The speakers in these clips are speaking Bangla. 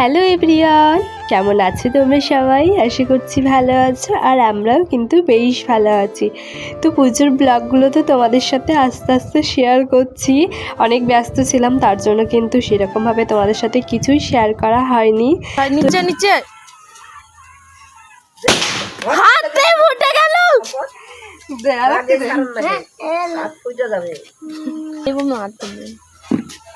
হ্যালো এভরিওয়ান কেমন আছো তোমরা সবাই? আশা করছি ভালো আছো আর আমরাও কিন্তু বেশ ভালো আছি। তো পুজোর ব্লগগুলো তো তোমাদের সাথে আস্তে আস্তে শেয়ার করছি। অনেক ব্যস্ত ছিলাম তার জন্য কিন্তু সেরকমভাবে তোমাদের সাথে কিছুই শেয়ার করা হয়নি। নিচে নিচে। হাতে ফুটে গেল।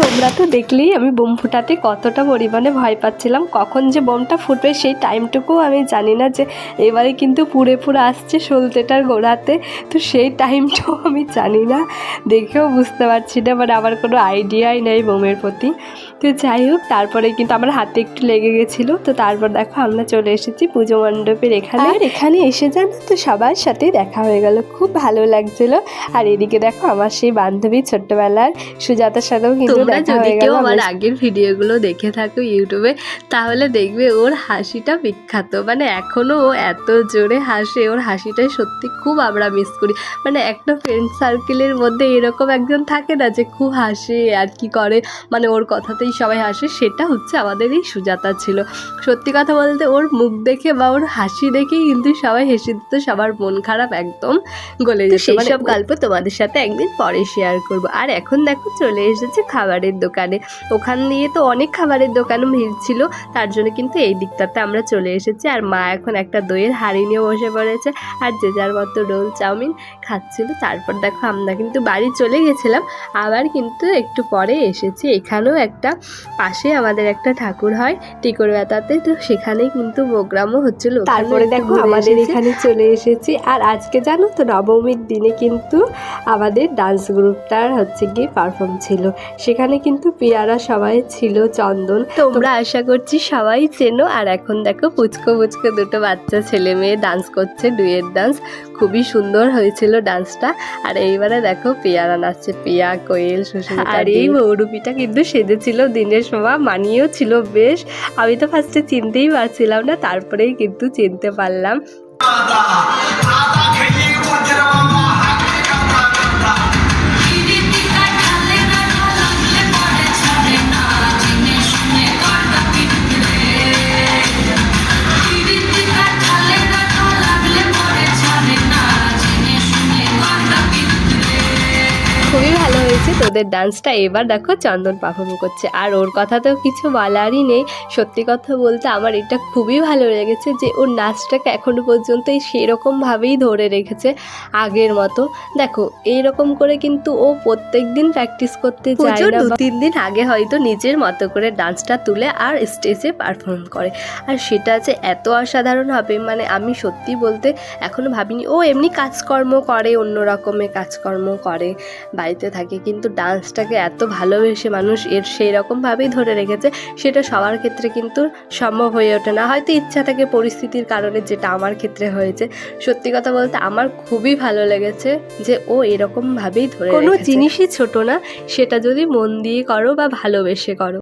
তোমরা তো দেখলেই আমি বোম ফুটাতে কতটা পরিমাণে ভয় পাচ্ছিলাম। কখন যে বোমটা ফুটবে সেই টাইমটুকুও আমি জানি না যে এবারে কিন্তু পুরে পুরো আসছে সলতেটার গোড়াতে। তো সেই টাইমটাও আমি জানি না, দেখেও বুঝতে পারছি না মানে আমার কোনো আইডিয়াই নেই বোমের প্রতি। তো যাই হোক তারপরে কিন্তু আমার হাতে একটু লেগে গেছিল। তো তারপর দেখো আমরা চলে এসেছি পুজো মণ্ডপের এখানে। আর এখানে এসে জানো তো সবার সাথে দেখা হয়ে গেল। খুব ভালো লাগছিল। আর এদিকে দেখো আমার সেই বান্ধবী ছোট্টবেলার সুজাতার সাথেও কিন্তু দেখা হয়ে গেল। আমার আগের ভিডিওগুলো দেখে থাকো ইউটিউবে তাহলে দেখবে ওর হাসিটা বিখ্যাত। মানে এখনও ও এত জোরে হাসে ওর হাসিটাই সত্যি খুব আমরা মিস করি। মানে একটা ফ্রেন্ড সার্কেলের মধ্যে এরকম একজন থাকে না যে খুব হাসে আর কি করে। মানে ওর কথাতেই সবাই হাসে সেটা হচ্ছে আমাদের এই সুজাতা ছিল। সত্যি কথা বলতে ওর মুখ দেখে বা ওর হাসি দেখেই কিন্তু সবাই হেসে দিত সবার মন খারাপ একদম গলে যেত। সেই মানে সব গল্প তোমাদের সাথে একদিন পরে শেয়ার করব। আর এখন দেখো চলে এসেছে খাবারের দোকানে। ওখান দিয়ে তো অনেক খাবারের দোকানও ভিড় ছিল তার জন্য কিন্তু এই দিকটাতে আমরা চলে এসেছি। আর মা এখন একটা দইয়ের হাঁড়ি নিয়ে বসে পড়েছে। আর যে যার মতো রোল চাউমিন খাচ্ছিল তারপর দেখো আমরা কিন্তু বাড়ি চলে গেছিলাম আবার কিন্তু একটু পরে এসেছি। এখানেও একটা পাশে আমাদের একটা ঠাকুর হয় টিকর ব্যথাতে তো সেখানে কিন্তু প্রোগ্রামও হচ্ছিল তারপরে দেখো আমাদের এখানে চলে এসেছি আর আজকে জানো তো নবমীর দিনে কিন্তু আমাদের ডান্স গ্রুপটার হচ্ছে গিয়ে পারফর্ম ছিল। সেখানে কিন্তু পিয়ারা সবাই ছিল চন্দন। তোমরা আশা করছি সবাই চেনো আর এখন দেখো পুচকো পুচকো দুটো বাচ্চা ছেলে মেয়ে ডান্স করছে ডুয়েট ডান্স খুবই সুন্দর হয়েছিল ডান্সটা। আর এইবারে দেখো পেয়ারা নাচছে পেয়া কোয়েল সুস্মিতা আর এই মৌরুপিটা কিন্তু সেজেছিল দিনের সময় মানিয়েও ছিল বেশ। আমি তো ফার্স্টে চিনতেই পারছিলাম না তারপরেই কিন্তু চিনতে পারলাম। খুবই ভালো হয়েছে। তোদের ডান্সটা এবার দেখো চন্দন পারফর্ম করছে। আর ওর কথা তো কিছু বলারই নেই। সত্যি কথা বলতে আমার এটা খুবই ভালো লেগেছে যে ওর নাচটাকে এখনও পর্যন্ত সেরকমভাবেই ধরে রেখেছে আগের মতো। দেখো এইরকম করে কিন্তু ও প্রত্যেক দিন প্র্যাকটিস করতে যায় না দু তিন দিন আগে হয়তো নিজের মতো করে ডান্সটা তুলে আর স্টেজে পারফর্ম করে। আর সেটা যে এত অসাধারণ হবে মানে আমি সত্যি বলতে এখনও ভাবিনি। ও এমনি কাজকর্ম করে অন্য রকমের কাজকর্ম করে। বাড়িতে থাকে কিন্তু ডান্সটাকে এত ভালোবেসে মানুষ এর সেই রকমভাবেই ধরে রেখেছে সেটা সবার ক্ষেত্রে কিন্তু সম্ভব হয়ে ওঠে না। হয়তো ইচ্ছা থাকে পরিস্থিতির কারণে যেটা আমার ক্ষেত্রে হয়েছে। সত্যি কথা বলতে আমার খুবই ভালো লেগেছে যে ও এরকমভাবেই ধরে কোনো। জিনিসই ছোট না সেটা যদি মন দিয়ে করো বা ভালোবেসে করো।